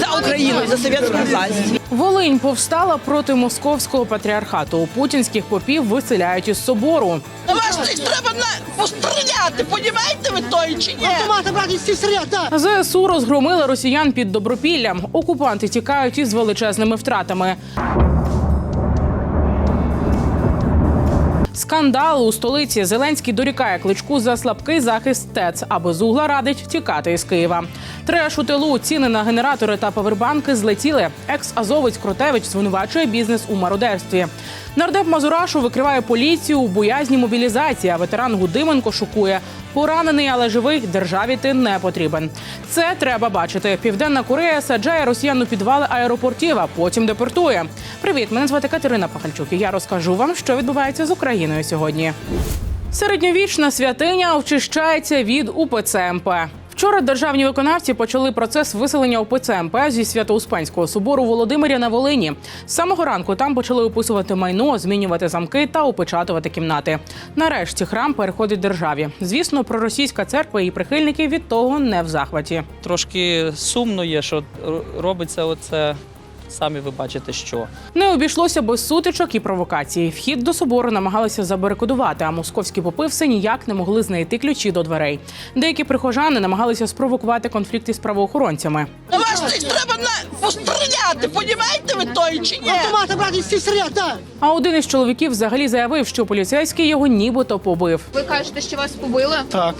За Україну і за совєтську власть. Волинь повстала проти московського патріархату. У путінських попів виселяють із собору. На вас треба на постріляти, понімаєте ви той чи ні? Автомати, брати, всі стріляти. ЗСУ розгромили росіян під Добропіллям. Окупанти тікають із величезними втратами. Скандал у столиці Зеленський дорікає кличку за слабкий захист ТЕЦ, а безугла радить тікати із Києва. Треш у тилу ціни на генератори та павербанки злетіли. Екс-азовець Кротевич звинувачує бізнес у мародерстві. Нардеп Мазурашу викриває поліцію у боязні мобілізації. А ветеран Гудименко шокує. Поранений, але живий державі ти не потрібен. Це треба бачити. Південна Корея саджає росіян у підвали аеропортів, а потім депортує. Привіт, мене звати Катерина Пахальчук. і Я розкажу вам, що відбувається з Україною сьогодні. Середньовічна святиня очищається від УПЦ МП. Вчора державні виконавці почали процес виселення УПЦ МП зі Свято-Успенського собору Володимиря на Волині. З самого ранку там почали описувати майно, змінювати замки та опечатувати кімнати. Нарешті храм переходить державі. Звісно, проросійська церква і прихильники від того не в захваті. Трошки сумно є, що робиться оце. Самі ви бачите, що. Не обійшлося без сутичок і провокацій. Вхід до собору намагалися забарикадувати, а московські попи все ніяк не могли знайти ключі до дверей. Деякі прихожани намагалися спровокувати конфлікти з правоохоронцями. Ваш треба на постріляти, понімаєте ви той чи ні? Автомати, брати, всі стріляти, так. А один із чоловіків взагалі заявив, що поліцейський його нібито побив. Ви кажете, що вас побили? Так.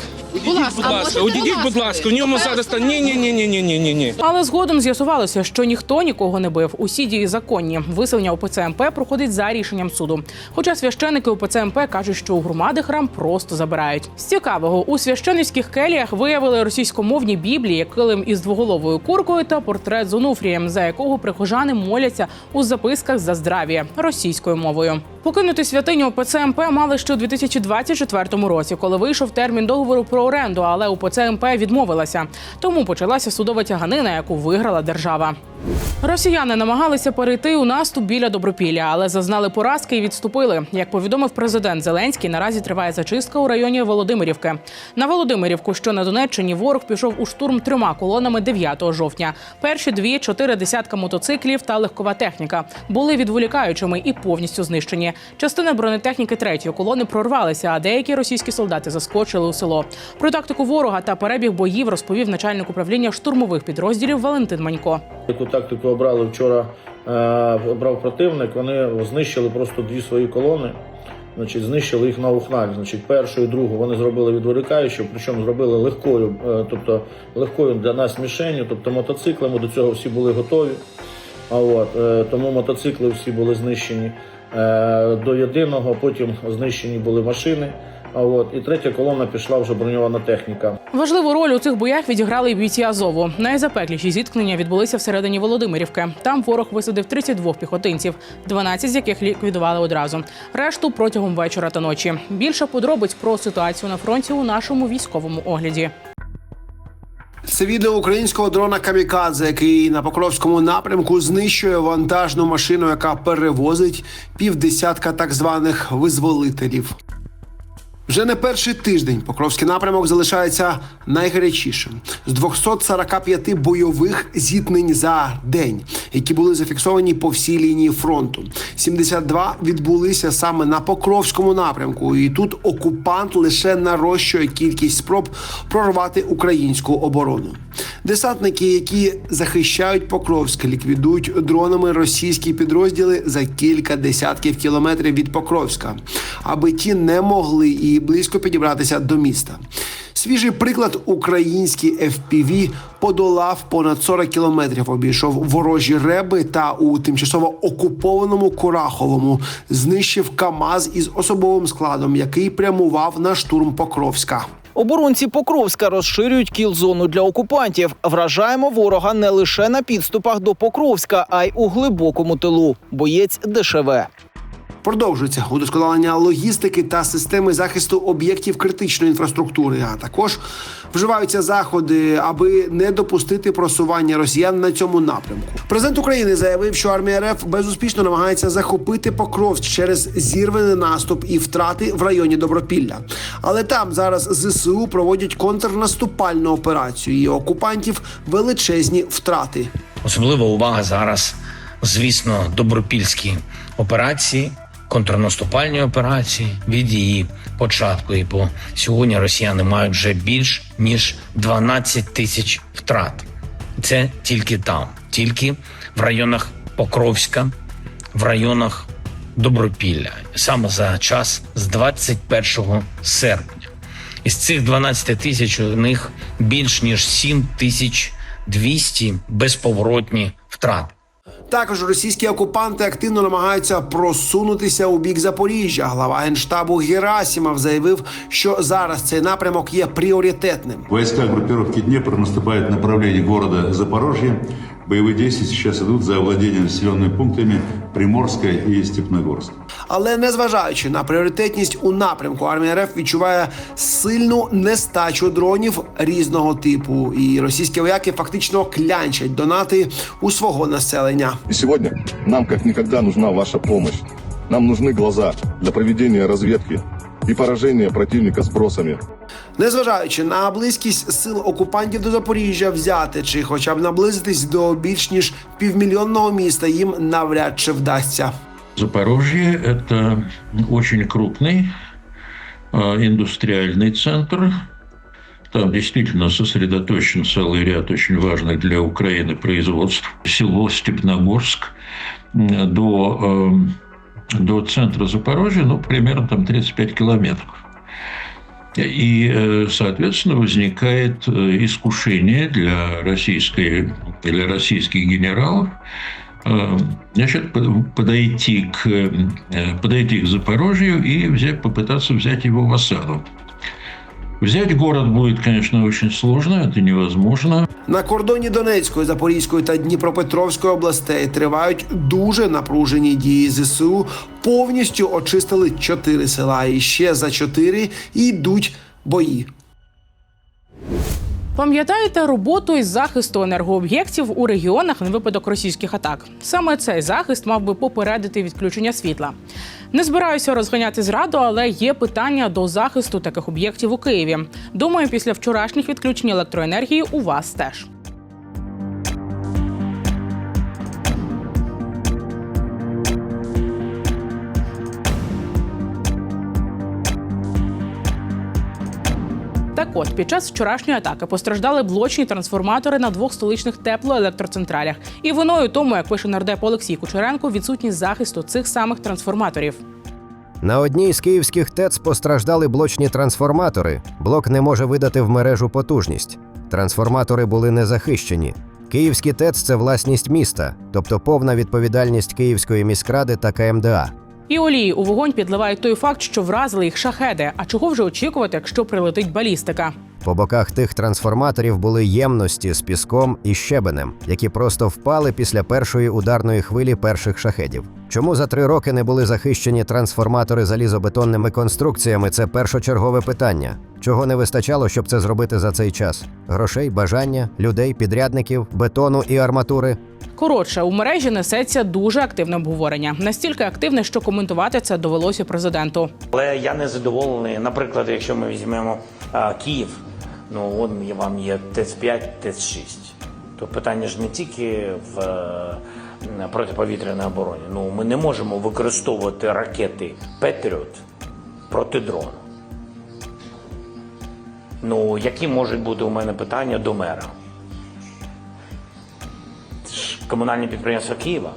Будь ласка, Будь а ласка, можете, одійдіть, будь ласка, у ньому зараз та ні, ні, ні, ні, ні, ні, ні, ні. Але згодом з'ясувалося, що ніхто нікого не бив. Усі дії законні. Виселення УПЦ МП проходить за рішенням суду. Хоча священики УПЦ МП кажуть, що у громади храм просто забирають. З цікавого у священницьких келіях виявили російськомовні біблії, килим із двоголовою куркою та портрет з Онуфрієм, за якого прихожани моляться у записках за здрав'я російською мовою. Покинути святиню УПЦ МП мали ще у 2024 році, коли вийшов термін договору про оренду, але УПЦ МП відмовилася. Тому почалася судова тяганина, яку виграла держава. Росіяни намагалися перейти у наступ біля Добропілля, але зазнали поразки і відступили. Як повідомив президент Зеленський, наразі триває зачистка у районі Володимирівки. На Володимирівку, що на Донеччині, ворог пішов у штурм трьома колонами 9 жовтня. Перші дві чотири десятка мотоциклів та легкова техніка були відволікаючими і повністю знищені. Частина бронетехніки третьої колони прорвалися, а деякі російські солдати заскочили у село. Про тактику ворога та перебіг боїв розповів начальник управління штурмових підрозділів Валентин Манько. Яку тактику обрали вчора, е, обрав противник, вони знищили просто дві свої колони. Значить, знищили їх на ухналь. Значить, першу і другу вони зробили відволікаючу, причому зробили легкою, е, тобто легкою для нас мішенью, тобто мотоциклами до цього всі були готові. А от, е, тому мотоцикли всі були знищені до єдиного, потім знищені були машини. А от, і третя колона пішла вже броньована техніка. Важливу роль у цих боях відіграли й бійці Азову. Найзапекліші зіткнення відбулися всередині Володимирівки. Там ворог висадив 32 піхотинців, 12 з яких ліквідували одразу. Решту протягом вечора та ночі. Більше подробиць про ситуацію на фронті у нашому військовому огляді. Це відео українського дрона Камікадзе, який на Покровському напрямку знищує вантажну машину, яка перевозить півдесятка так званих визволителів. Вже не перший тиждень Покровський напрямок залишається найгарячішим з 245 бойових зіткнень за день, які були зафіксовані по всій лінії фронту. 72 відбулися саме на Покровському напрямку, і тут окупант лише нарощує кількість спроб прорвати українську оборону. Десантники, які захищають Покровськ, ліквідують дронами російські підрозділи за кілька десятків кілометрів від Покровська, аби ті не могли і близько підібратися до міста. Свіжий приклад український FPV подолав понад 40 кілометрів, обійшов ворожі реби та у тимчасово окупованому Кураховому знищив КАМАЗ із особовим складом, який прямував на штурм Покровська. Оборонці Покровська розширюють кіл-зону для окупантів. Вражаємо ворога не лише на підступах до Покровська, а й у глибокому тилу. Боєць ДШВ. Продовжується удосконалення логістики та системи захисту об'єктів критичної інфраструктури. А також вживаються заходи, аби не допустити просування росіян на цьому напрямку. Президент України заявив, що армія РФ безуспішно намагається захопити Покровськ через зірваний наступ і втрати в районі Добропілля. Але там зараз ЗСУ проводять контрнаступальну операцію. І окупантів величезні втрати. Особлива увага зараз, звісно, добропільські операції, контрнаступальні операції від її початку. І по сьогодні росіяни мають вже більш ніж 12 тисяч втрат. Це тільки там, тільки в районах Покровська, в районах Добропілля, саме за час з 21 серпня. Із цих 12 тисяч у них більш ніж 7 тисяч 200 безповоротні втрати. Також російські окупанти активно намагаються просунутися у бік Запоріжжя. Глава генштабу Герасімов заявив, що зараз цей напрямок є пріоритетним. Війська групіровки Днепр наступають в направленні города Запорожжя. Бойові дії зараз идут за овладінням населеними пунктами Приморська і Степногорска. Але незважаючи на пріоритетність у напрямку, армія РФ відчуває сильну нестачу дронів різного типу, і російські вояки фактично клянчать донати у свого населення. И сегодня нам как никогда нужна ваша помощь. Нам нужны глаза для проведения разведки и поражения противника сбросами. Незважаючи на близькість сил окупантів до Запоріжжя взяти чи хоча б наблизитись до більш ніж півмільйонного міста, їм навряд чи вдасться. Запорожье – это очень крупный э, индустриальный центр. Там действительно сосредоточен целый ряд очень важных для Украины производств. Село Степногорск до, э, до центра Запорожья, ну, примерно там 35 километров. И, э, соответственно, возникает э, искушение для, российской, для российских генералов значит, по- подойти к, э, подойти к Запорожью и взять, попытаться взять его в осаду. Взять город будет, конечно, очень сложно, это невозможно. На кордоні Донецької, Запорізької та Дніпропетровської областей тривають дуже напружені дії. ЗСУ повністю очистили чотири села, і ще за чотири йдуть бої. Пам'ятаєте роботу із захисту енергооб'єктів у регіонах на випадок російських атак? Саме цей захист мав би попередити відключення світла. Не збираюся розганяти зраду, але є питання до захисту таких об'єктів у Києві. Думаю, після вчорашніх відключень електроенергії у вас теж. Так от, під час вчорашньої атаки постраждали блочні трансформатори на двох столичних теплоелектроцентралях. І виною тому, як пише нардеп Олексій Кучеренко, відсутність захисту цих самих трансформаторів. На одній з київських ТЕЦ постраждали блочні трансформатори. Блок не може видати в мережу потужність. Трансформатори були не захищені. Київські ТЕЦ це власність міста, тобто повна відповідальність Київської міськради та КМДА. І олії у вогонь підливають той факт, що вразили їх шахеди. А чого вже очікувати, якщо прилетить балістика? По боках тих трансформаторів були ємності з піском і щебенем, які просто впали після першої ударної хвилі перших шахедів. Чому за три роки не були захищені трансформатори залізобетонними конструкціями? Це першочергове питання. Чого не вистачало, щоб це зробити за цей час? Грошей, бажання, людей, підрядників, бетону і арматури. Коротше, у мережі несеться дуже активне обговорення. Настільки активне, що коментувати це довелося президенту. Але я не задоволений. Наприклад, якщо ми візьмемо а, Київ, ну є- вам є ТЕЦ-5, ТЕЦ-6. То питання ж не тільки в е, протиповітряній обороні. Ну ми не можемо використовувати ракети Петріот проти дрону. Ну, які можуть бути у мене питання до мера? Комунальні підприємства Києва.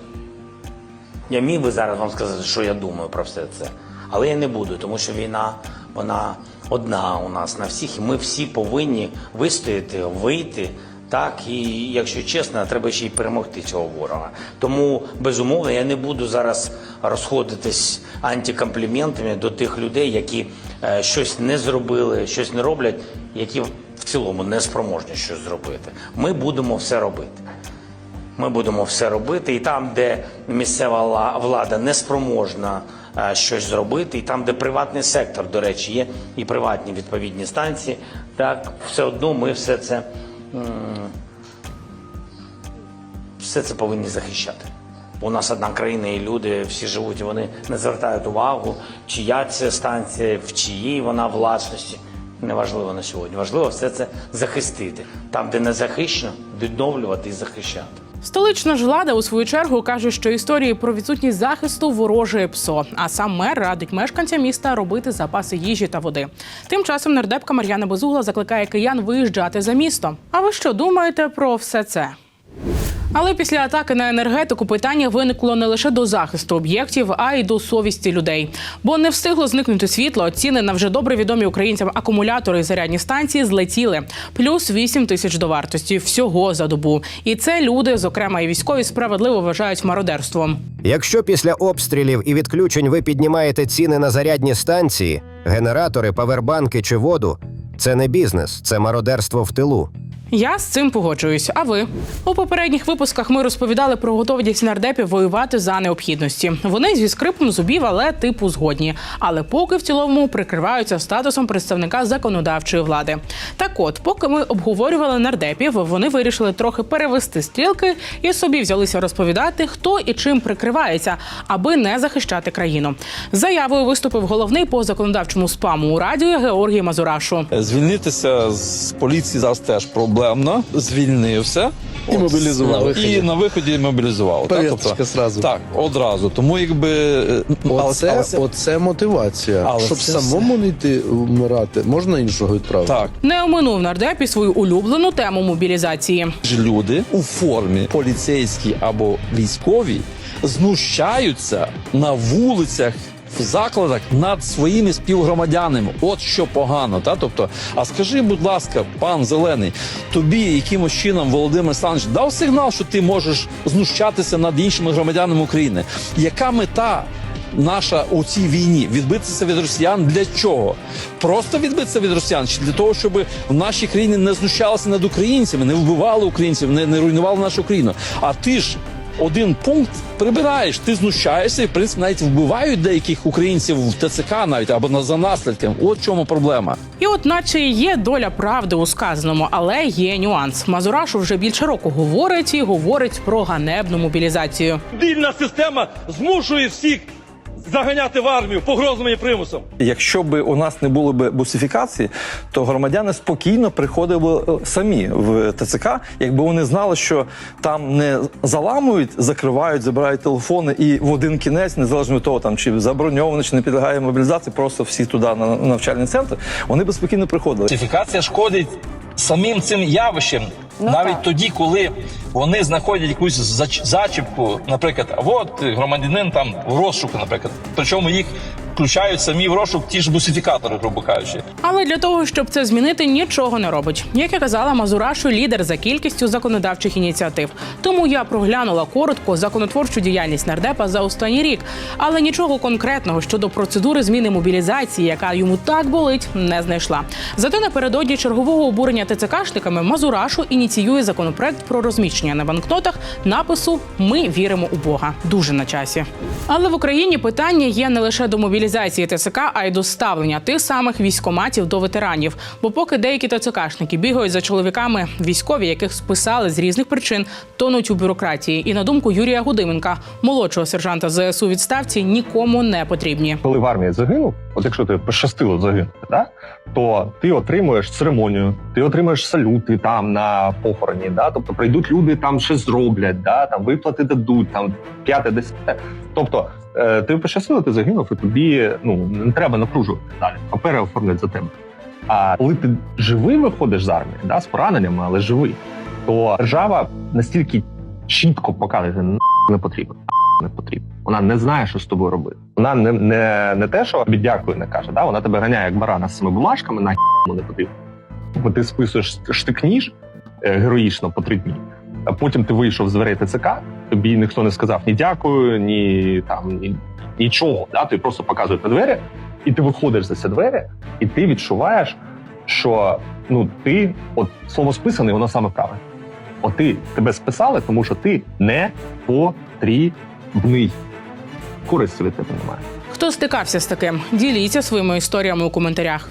Я міг би зараз вам сказати, що я думаю про все це. Але я не буду, тому що війна, вона одна у нас на всіх, і ми всі повинні вистояти, вийти. Так, і якщо чесно, треба ще й перемогти цього ворога. Тому безумовно я не буду зараз розходитись антикомпліментами до тих людей, які е, щось не зробили, щось не роблять, які в цілому не спроможні щось зробити. Ми будемо все робити. Ми будемо все робити, і там, де місцева влада не спроможна е, щось зробити. І там, де приватний сектор, до речі, є і приватні відповідні станції, так все одно ми все це все це повинні захищати. У нас одна країна, і люди всі живуть, вони не звертають увагу, чия це станція, в чиїй вона власності. Неважливо на сьогодні. Важливо все це захистити. Там, де не захищено, відновлювати і захищати. Столична ж влада у свою чергу каже, що історії про відсутність захисту ворожує псо. А сам мер радить мешканцям міста робити запаси їжі та води. Тим часом нардепка Мар'яна Безугла закликає киян виїжджати за місто. А ви що думаєте про все це? Але після атаки на енергетику питання виникло не лише до захисту об'єктів, а й до совісті людей. Бо не встигло зникнути світло. Ціни на вже добре відомі українцям акумулятори і зарядні станції злетіли. Плюс 8 тисяч до вартості всього за добу. І це люди, зокрема і військові, справедливо вважають мародерством. Якщо після обстрілів і відключень ви піднімаєте ціни на зарядні станції, генератори, павербанки чи воду, це не бізнес, це мародерство в тилу. Я з цим погоджуюсь. А ви у попередніх випусках ми розповідали про готовність нардепів воювати за необхідності. Вони зі скрипом зубів, але типу згодні. Але поки в цілому прикриваються статусом представника законодавчої влади. Так от, поки ми обговорювали нардепів, вони вирішили трохи перевести стрілки і собі взялися розповідати, хто і чим прикривається, аби не захищати країну. Заявою виступив головний по законодавчому спаму у радіо Георгій Мазурашу. Звільнитися з поліції зараз теж проблемно. Звільнився І мобілізував. І На виході. на виході мобілізував. Так, Повісточка зразу. так, одразу. Тому якби е, Оце, але- але- оце мотивація. Але Щоб це самому не йти вмирати, можна іншого відправити. так. Не оминув нардеп і свою улюблену тему мобілізації. люди у формі поліцейські або військові знущаються на вулицях. В закладах над своїми співгромадянами, от що погано, та тобто, а скажи, будь ласка, пан зелений, тобі якимось чином Володимир Станович дав сигнал, що ти можеш знущатися над іншими громадянами України. Яка мета наша у цій війні? Відбитися від росіян для чого? Просто відбитися від росіян, чи для того, щоб в нашій країні не знущалися над українцями, не вбивали українців, не, не руйнували нашу країну. А ти ж один пункт прибираєш, ти знущаєшся, і в принципі навіть вбивають деяких українців в ТЦК навіть або на за наслідком. От в чому проблема. І от, наче є доля правди у сказаному, але є нюанс. Мазурашу вже більше року говорить і говорить про ганебну мобілізацію. Дільна система змушує всіх заганяти в армію погрозами і примусом. Якщо б у нас не було б бусифікації, то громадяни спокійно приходили б е, самі в ТЦК, якби вони знали, що там не заламують, закривають, забирають телефони, і в один кінець, незалежно від того, там чи заброньовано, чи не підлягає мобілізації, просто всі туди на навчальний центр, вони б спокійно приходили. Бусифікація шкодить самим цим явищем. Навіть тоді, коли вони знаходять якусь зач- зачіпку, наприклад, от громадянин там в розшуку, наприклад, причому їх включають самі в розшук ті ж бусифікатори, грубо кажучи. Але для того, щоб це змінити, нічого не робить. Як я казала, Мазурашу лідер за кількістю законодавчих ініціатив. Тому я проглянула коротко законотворчу діяльність нардепа за останній рік, але нічого конкретного щодо процедури зміни мобілізації, яка йому так болить, не знайшла. Зате напередодні чергового обурення ТЦКшниками Мазурашу ініціює законопроект про розміщення на банкнотах напису Ми віримо у Бога. Дуже на часі. Але в Україні питання є не лише до мобілізації ТЦК, а й до ставлення тих самих військоматів до ветеранів. Бо поки деякі ТЦКшники бігають за чоловіками, військові, яких списали з різних причин, тонуть у бюрократії. І на думку Юрія Гудименка, молодшого сержанта ЗСУ відставці, нікому не потрібні. коли в армії загинув, от якщо ти пощастило загинути, да, то ти отримуєш церемонію, ти отримуєш салюти там на похороні, да, тобто прийдуть люди, там щось зроблять, да, там виплати дадуть, там п'яте, десяте. Тобто е, ти пощастило, ти загинув, і тобі ну не треба напружувати далі. Папери оформлять за тебе. А коли ти живий виходиш з армії, да, з пораненнями, але живий, то держава настільки чітко показує, що не потрібно не потрібно. Вона не знає, що з тобою робити. Вона не, не, не те, що дякую, не каже. Да? Вона тебе ганяє як барана з цими бумажками, на не потрібно. Ти списуєш штик-ніж героїчно по три дні. А потім ти вийшов з дверей ТЦК, тобі ніхто не сказав ні дякую, ні там ні, нічого. Да? Тобі просто показують на двері, і ти виходиш за ці двері, і ти відчуваєш, що ну ти, от слово списаний, воно саме правильне. От ти тебе списали, тому що ти не потрібний. Користі від тебе немає. Хто стикався з таким? Діліться своїми історіями у коментарях.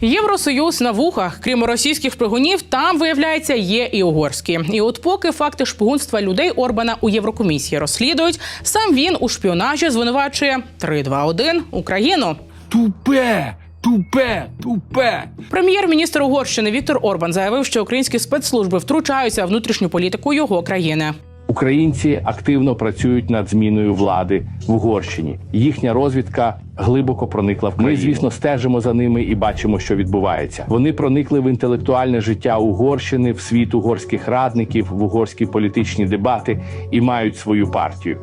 Євросоюз на вухах, крім російських шпигунів, там виявляється є і угорські. І от поки факти шпигунства людей Орбана у Єврокомісії розслідують, сам він у шпіонажі звинувачує 3-2-1 Україну. Тупе, тупе, тупе. Прем'єр-міністр Угорщини Віктор Орбан заявив, що українські спецслужби втручаються в внутрішню політику його країни. Українці активно працюють над зміною влади в Угорщині. Їхня розвідка глибоко проникла в країну. Ми, звісно, стежимо за ними і бачимо, що відбувається. Вони проникли в інтелектуальне життя Угорщини, в світ угорських радників, в угорські політичні дебати і мають свою партію.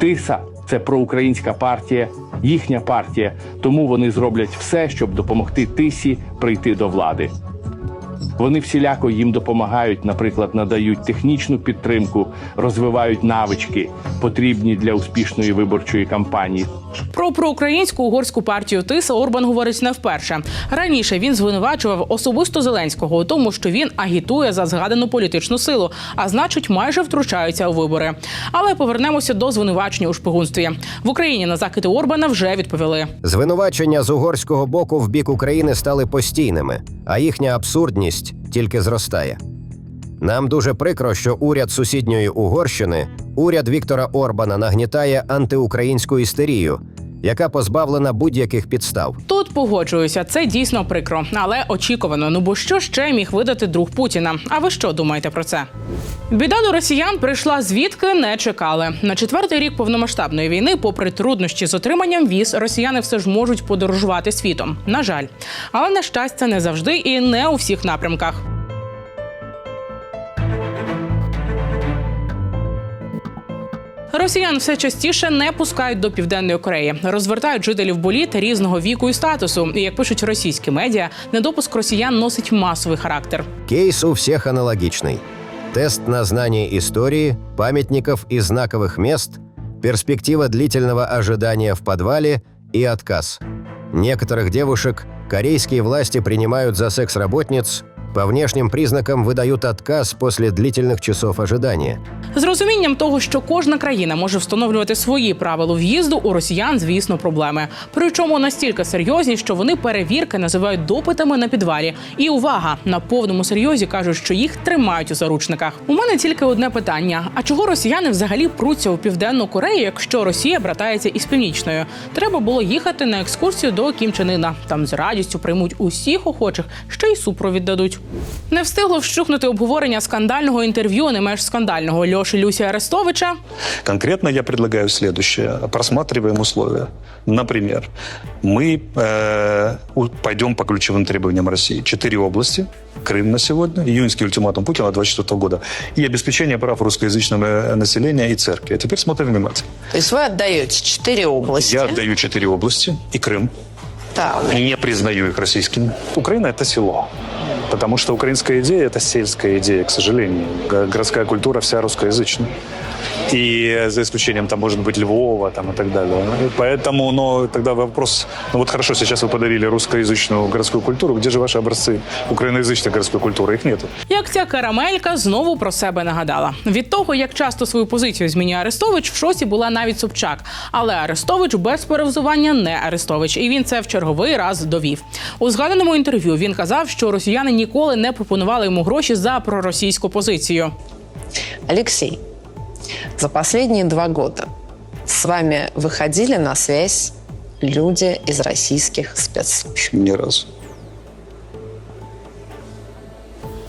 Тиса це проукраїнська партія, їхня партія. Тому вони зроблять все, щоб допомогти тисі прийти до влади. Вони всіляко їм допомагають, наприклад, надають технічну підтримку, розвивають навички, потрібні для успішної виборчої кампанії. Про проукраїнську угорську партію Тиса Орбан говорить не вперше. Раніше він звинувачував особисто Зеленського у тому, що він агітує за згадану політичну силу, а значить, майже втручається у вибори. Але повернемося до звинувачення у шпигунстві в Україні. На закиди Орбана вже відповіли. Звинувачення з угорського боку в бік України стали постійними, а їхня абсурдність тільки зростає. Нам дуже прикро, що уряд сусідньої Угорщини, уряд Віктора Орбана, нагнітає антиукраїнську істерію, яка позбавлена будь-яких підстав. Тут погоджуюся, це дійсно прикро, але очікувано. Ну бо що ще міг видати друг Путіна? А ви що думаєте про це? Біда до росіян прийшла звідки не чекали. На четвертий рік повномасштабної війни, попри труднощі з отриманням віз, росіяни все ж можуть подорожувати світом. На жаль, але на щастя, не завжди і не у всіх напрямках. Росіян все частіше не пускають до південної Кореї, розвертають жителів боліт різного віку і статусу. І як пишуть російські медіа, недопуск росіян носить масовий характер. Кейс у всех аналогичный. Тест на знание истории, памятников и знаковых мест, перспектива длительного ожидания в подвале и отказ. Некоторых девушек корейские власти принимают за секс-работниц, по внешним признакам выдают отказ после длительных часов ожидания. З розумінням того, що кожна країна може встановлювати свої правила в'їзду, у росіян, звісно, проблеми. Причому настільки серйозні, що вони перевірки називають допитами на підвалі. І увага на повному серйозі кажуть, що їх тримають у заручниках. У мене тільки одне питання: а чого росіяни взагалі пруться у південну Корею, якщо Росія братається із північною? Треба було їхати на екскурсію до Кім Чен Іна. Там з радістю приймуть усіх охочих, ще й супровід дадуть. Не встигло вщухнути обговорення скандального інтерв'ю, не менш скандального Льоші Люсі Арестовича. Конкретно я предлагаю следующее. Просматриваем условия. Например, мы э, у- пойдем по ключевым требованиям России. Четыре области. Крым на сегодня, июньский ультиматум Путина 24 года и обеспечение прав русскоязычного э, населения и церкви. А теперь смотрим внимательно. То есть вы отдаете четыре области. Я отдаю четыре области и Крым. Так. Не признаю их российскими. Украина – это село. Потому что украинская идея – это сельская идея, к сожалению. Городская культура вся русскоязычная И за исключением, там, может быть, Львова там, и так далее. И Поэтому, но тогда вопрос, ну вот хорошо, сейчас вы подарили русскоязычную городскую культуру, где же ваши образцы украиноязычной городской культуры? Их нету. Як ця карамелька знову про себе нагадала. Від того, як часто свою позицію змінює Арестович, в шоці була навіть Собчак. Але Арестович без перевзування не Арестович, і він це в черговий раз довів. У згаданому інтерв'ю він казав, що росіяни ніколи не пропонували йому гроші за проросійську позицію. Алексей, за последние два года с вами выходили на связь люди из российских спецслужб? Ни разу.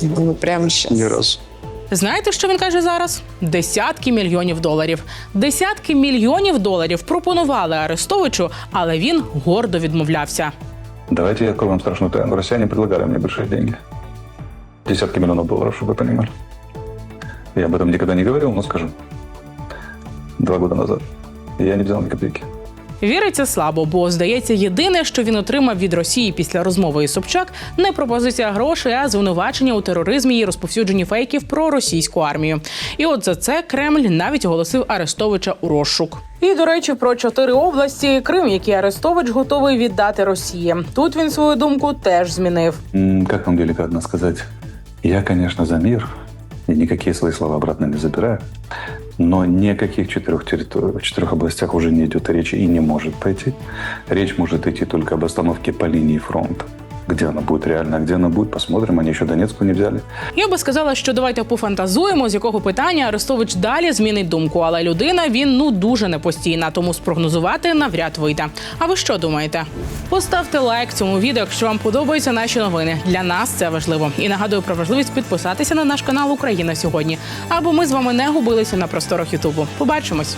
Ну, прямо сейчас. Ни разу. Знаєте, що він каже зараз? Десятки мільйонів доларів. Десятки мільйонів доларів пропонували Арестовичу, але він гордо відмовлявся. Давайте я открою вам страшную тайну. Россияне предлагали мне большие деньги. Десятки миллионов долларов, чтобы вы понимали. Я об этом никогда не говорил, но скажу. Два года назад. Я не взял ни копейки. Віриться слабо, бо здається, єдине, що він отримав від Росії після розмови із Собчак, не пропозиція грошей, а звинувачення у тероризмі і розповсюдженні фейків про російську армію. І от за це Кремль навіть оголосив Арестовича у розшук. І до речі, про чотири області Крим, які Арестович готовий віддати Росії. Тут він свою думку теж змінив. Как вам деликатно сказать? Я, конечно, за мир, и никакие свои слова обратно не забираю. Но ни о каких четырех, территори- четырех областях уже не идет речи и не может пойти. Речь может идти только об остановке по линии фронта. Где она будет реально, где она будет, посмотрим. Они еще Донецку не взяли. Я би сказала, що давайте пофантазуємо, з якого питання Арестович далі змінить думку. Але людина він ну дуже непостійна, тому спрогнозувати навряд вийде. А ви що думаєте? Поставте лайк цьому відео, якщо вам подобаються наші новини. Для нас це важливо. І нагадую про важливість підписатися на наш канал Україна сьогодні, аби ми з вами не губилися на просторах Ютубу. Побачимось.